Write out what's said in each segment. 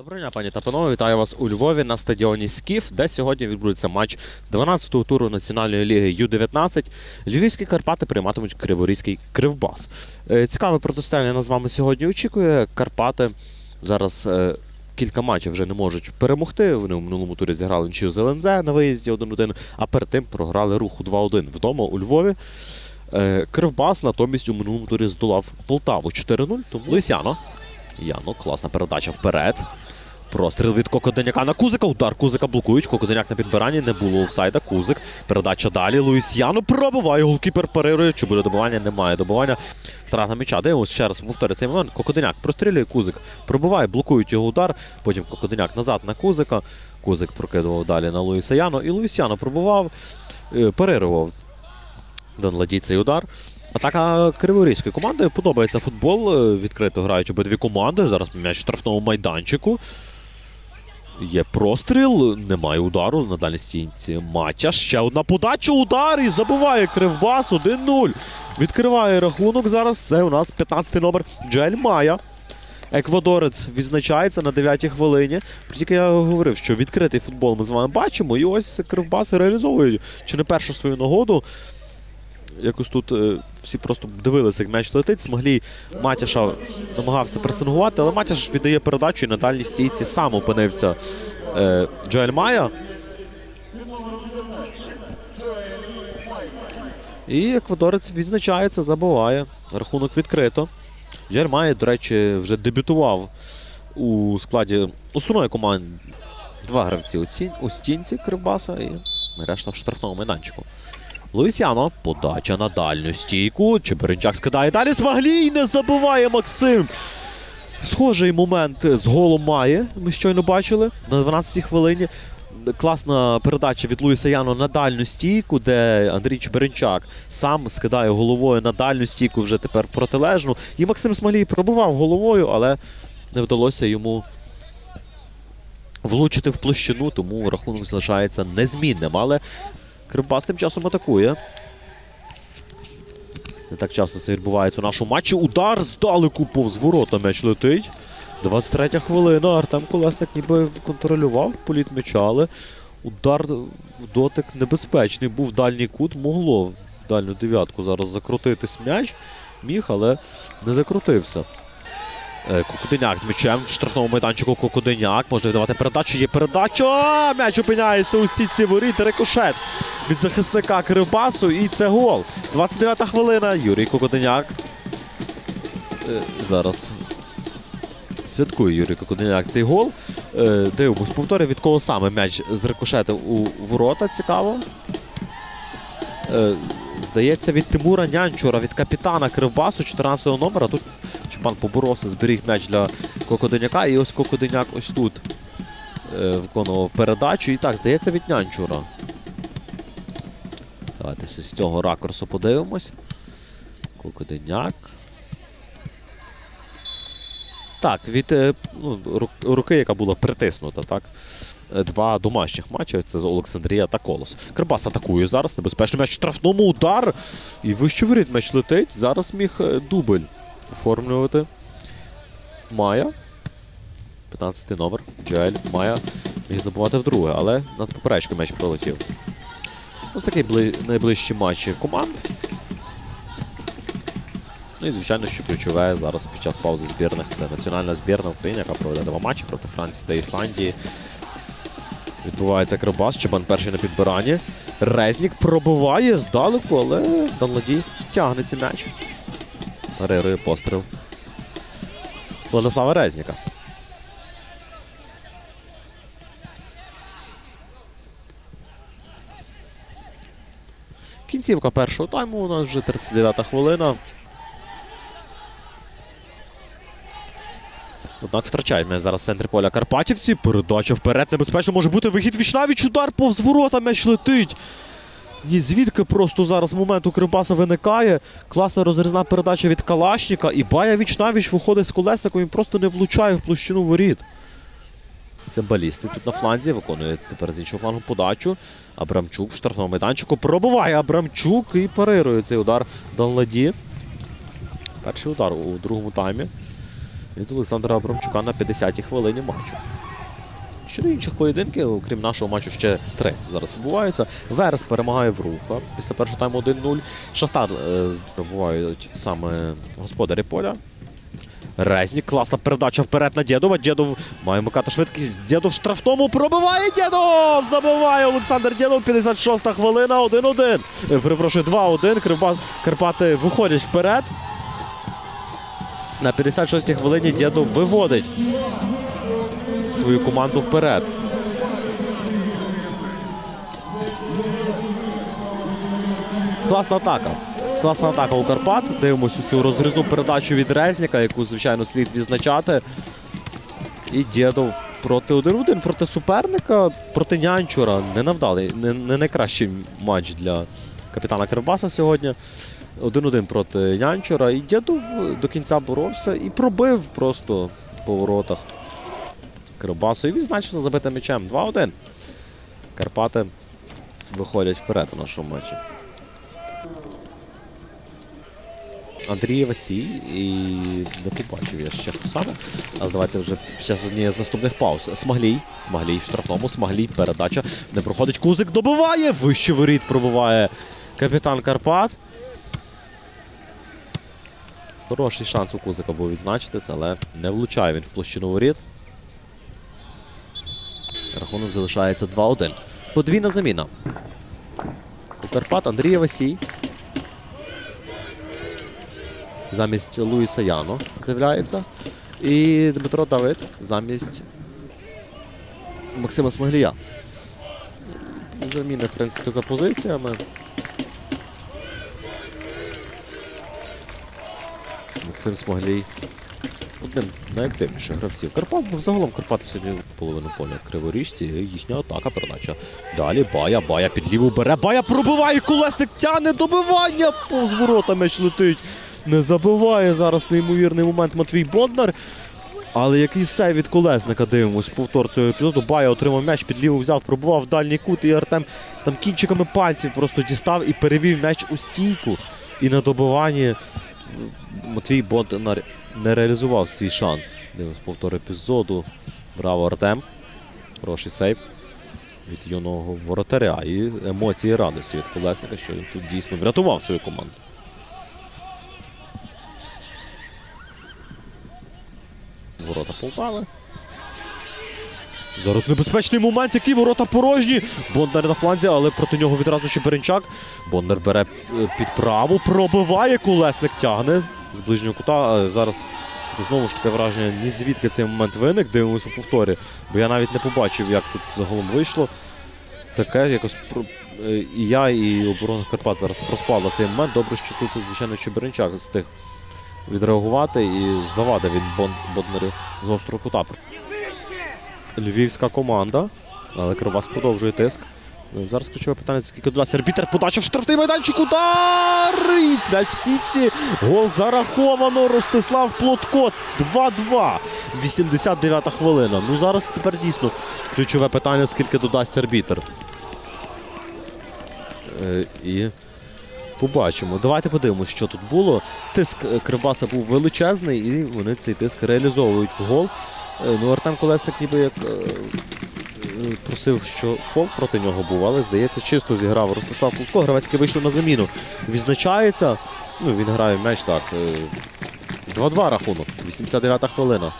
Доброго дня, пані та панове. Вітаю вас у Львові на стадіоні Скіф, де сьогодні відбудеться матч 12-го туру Національної ліги Ю-19. Львівські Карпати прийматимуть Криворізький Кривбас. Е, Цікаве протистояння нас з вами сьогодні очікує. Карпати зараз е, кілька матчів вже не можуть перемогти. Вони у минулому турі зіграли нічию з ЛНЗ на виїзді 1-1, а перед тим програли руху 2-1 вдома у Львові. Е, Кривбас натомість у минулому турі здолав Полтаву 4-0. Тому Лисяно. Яно, класна передача вперед. Простріл від Кокоденяка на Кузика. Удар Кузика блокують. Кокоденяк на підбиранні. Не було офсайда. Кузик. Передача далі. Луїс Яно пробиває. Голкіпер парирує. Чи буде добивання? Немає добивання. Втрата м'яча. Дивимось ще раз повторюю цей момент. Кокоденяк прострілює Кузик. Пробиває, блокують його удар. Потім Кокоденяк назад на Кузика. Кузик прокидував далі на Луїса Яно. І Луїс Яно пробивав, е, перервав Донладій цей удар. Атака криворізької команди подобається футбол. е, Відкрито грають обидві команди. Зараз м'яч штрафному майданчику. Є простріл, немає удару на дальній стінці. Матя. Ще одна подача, удар і забиває Кривбас 1-0. Відкриває рахунок. Зараз це у нас 15-й номер Джель Майя. Еквадорець відзначається на 9-й хвилині. Тільки я говорив, що відкритий футбол ми з вами бачимо, і ось Кривбас реалізовує чи не першу свою нагоду. Якось тут е, всі просто дивилися, як м'яч летить. Смоглій Матяша намагався пресингувати, але Матяш віддає передачу і на дальній стійці сам опинився е, Джоель Майя. І еквадорець відзначається, забиває. Рахунок відкрито. Джоель Майя, до речі, вже дебютував у складі основної команди. Два гравці у стінці Кривбаса і решта в штрафному майданчику. Луїсяно, подача на дальню стійку. Чеберенчак скидає далі. Смаглій не забиває Максим. Схожий момент з голом має. Ми щойно бачили на 12-й хвилині. Класна передача від Луїса Яно на дальню стійку, де Андрій Чеберенчак сам скидає головою на дальню стійку, вже тепер протилежну. І Максим Смалій пробивав головою, але не вдалося йому влучити в площину, тому рахунок залишається незмінним. Але Кривбас тим часом атакує. Не так часто це відбувається у нашому матчі. Удар здалеку повз ворота м'яч летить. 23 хвилина. Артем Колесник ніби контролював політ м'яча, але удар в дотик небезпечний. Був дальній кут, могло в дальню дев'ятку зараз закрутитись м'яч. Міг, але не закрутився. Е, з м'ячем в штрафному майданчику Кокоденяк. Можна віддавати передачу. Є передача. М'яч опиняється у сітці воріт. Рикошет від захисника Кривбасу. І це гол. 29 хвилина. Юрій Кокоденяк. Е, Зараз. Святкує Юрій Кокоденяк цей гол. Е, Дивимось, повторює, від кого саме м'яч з зрикошетив у ворота. Цікаво. Здається, від Тимура Нянчура, від капітана Кривбасу 14-го номера. Тут Чупан поборовся, зберіг м'яч для Кокоденяка. І ось Кокоденяк ось тут е, виконував передачу. І так, здається, від Нянчура. Давайте з цього ракурсу подивимось. Кокоденяк. Так, від е, ну, руки, яка була притиснута, так. Е, Два домашніх матчі це з Олександрія та Колос. Кирбас атакує зараз. Небезпечний м'яч штрафному удар. І вище воріт м'яч летить. Зараз міг дубль оформлювати. Майя. 15 номер. Джель. Майя міг забувати вдруге, але над поперечкою м'яч пролетів. Ось такі бли... найближчі матчі команд. Ну і, звичайно, що ключове зараз під час паузи збірних це національна збірна України, яка проведе два матчі проти Франції та Ісландії. Відбувається Кривбас, Чебан перший на підбиранні. Резнік пробиває здалеку, але Данладій тягне цей м'яч. Парирує постріл. Владислава Резніка. Кінцівка першого тайму, у нас вже 39 хвилина. Однак втрачають м'яч зараз в центрі поля Карпатівці. Передача вперед небезпечно може бути вихід Вічнавіч. Удар повз ворота м'яч летить. Ні звідки просто зараз момент у Кривбаса виникає. Класна розрізна передача від Калашніка. І Бая Вічнавіч виходить з колесником і просто не влучає в площину воріт. Це балісти тут на фланзі. Виконує тепер з іншого флангу подачу. Абрамчук в штрафному майданчику пробиває Абрамчук і парирує цей удар Данладі. Перший удар у другому таймі. від Олександра Абрамчука на 50-й хвилині матчу. Щодо інших поєдинків, окрім нашого матчу, ще три зараз відбуваються. Верес перемагає в руха після першого тайму 1-0. Шахтар перебувають саме господарі поля. Резнік, класна передача вперед на Дєдова. Дєдов має микати швидкість. Дєдов в штрафному пробиває Дєдов! Забиває Олександр Дєдов. 56-та хвилина. 1-1. Е, Перепрошую, 2-1. Кривба... Карпати виходять вперед. На 56-й хвилині Дєдов виводить свою команду вперед. Класна атака. Класна атака у Карпат. Дивимося цю розрізну передачу від Резніка, яку, звичайно, слід відзначати. І Дєдов проти 1-1 проти суперника, проти Нянчура. Не навдалий, не, не найкращий матч для капітана Кривбаса сьогодні. 1-1 проти Нянчура. І Дєдов до кінця боровся і пробив просто по воротах. Кривбасу і відзначився забитим м'ячем. 2-1. Карпати виходять вперед у нашому матчі. Андрій Васій і не побачив я ще хто саме. Але давайте вже під час однієї з наступних пауз. Смаглій. Смаглій в штрафному. Смаглій. Передача. Не проходить. Кузик добиває. Вище воріт пробиває капітан Карпат. Хороший шанс у Кузика був відзначитися, але не влучає він в площину воріт. Рахунок залишається 2-1. Подвійна заміна. У Карпат Андрій Васій. Замість Луїса Яно з'являється. І Дмитро Давид замість Максима Смоглія. Заміни, в принципі, за позиціями. Максим Смоглій. Одним з найактивніших гравців. Карпат, бо загалом Карпати сьогодні половину поля криворіжці. Їхня атака передача. Далі Бая, Бая під ліву бере. Бая пробиває, колесник тягне добивання. Повз ворота м'яч летить. Не забиває зараз неймовірний момент Матвій Бондар. Але який сейв від колесника дивимось. Повтор цього епізоду. Бая отримав м'яч, під ліву взяв, пробував в дальній кут, і Артем там кінчиками пальців просто дістав і перевів м'яч у стійку. І на добиванні Матвій Бондар не реалізував свій шанс. Дивимось повтор епізоду. Браво, Артем. Хороший сейв від юного воротаря. І емоції радості від колесника, що він тут дійсно врятував свою команду. Ворота Полтави. Зараз небезпечний момент, який ворота порожні. Бондар на фланзі, але проти нього відразу Чеберенчак. Бондар бере е, під праву, пробиває, колесник тягне з ближнього кута. Зараз знову ж таке враження, ні звідки цей момент виник. Дивимося у повторі. Бо я навіть не побачив, як тут загалом вийшло. Таке якось е, і я, і оборона Карпат зараз проспала цей момент. Добре, що тут, звичайно, Чеберенчак встиг відреагувати і завадив він Бондарю з острого кута. Львівська команда, але Кривбас продовжує тиск. Ну, Зараз ключове питання, скільки додасться арбітер подача в штрафний майданчик, удар! І м'яч в сітці. Гол зараховано. Ростислав Плотко 2-2. 89-та хвилина. Ну зараз тепер дійсно ключове питання, скільки додасть арбітер. Е, і побачимо. Давайте подивимося, що тут було. Тиск е, Кривбаса був величезний, і вони цей тиск реалізовують в гол. Е, Ну, Артем Колесник ніби як е, е, просив, що фол проти нього був, але здається, чисто зіграв Ростислав Плутко. Гравецький вийшов на заміну. Відзначається. Ну, він грає в м'яч так. е, 2-2 рахунок. 89-та хвилина.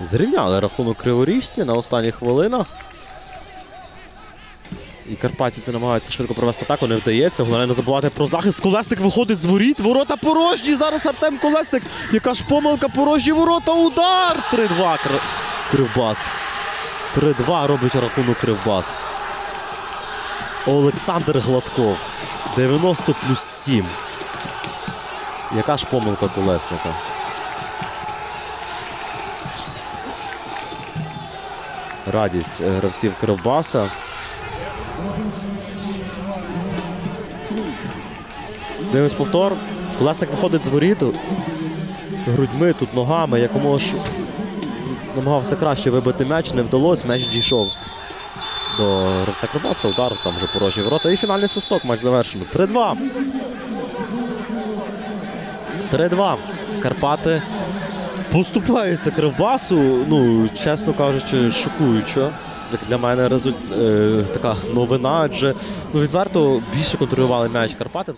Зрівняли рахунок криворіжці на останніх хвилинах. Карпатівці намагаються швидко провести атаку, не вдається. Головне не забувати про захист. Колесник виходить з воріт. Ворота порожні. Зараз Артем Колесник. Яка ж помилка порожні ворота. Удар! 3-2 Кривбас. 3-2 робить рахунок Кривбас. Олександр Гладков. 90 плюс 7. Яка ж помилка колесника? Радість е, гравців Кривбаса. Дивимось повтор. Колесник виходить з воріт. Грудьми, тут ногами, якомога ж намагався краще вибити м'яч, не вдалося, м'яч дійшов до гравця Кривбаса. Удар, там вже порожні ворота. І фінальний свисток, матч завершено. 3-2. 3-2. Карпати поступаються Кривбасу. Ну, чесно кажучи, шокуючо. Як для мене результ... е, така новина, адже ну, відверто більше контролювали м'яч Карпати.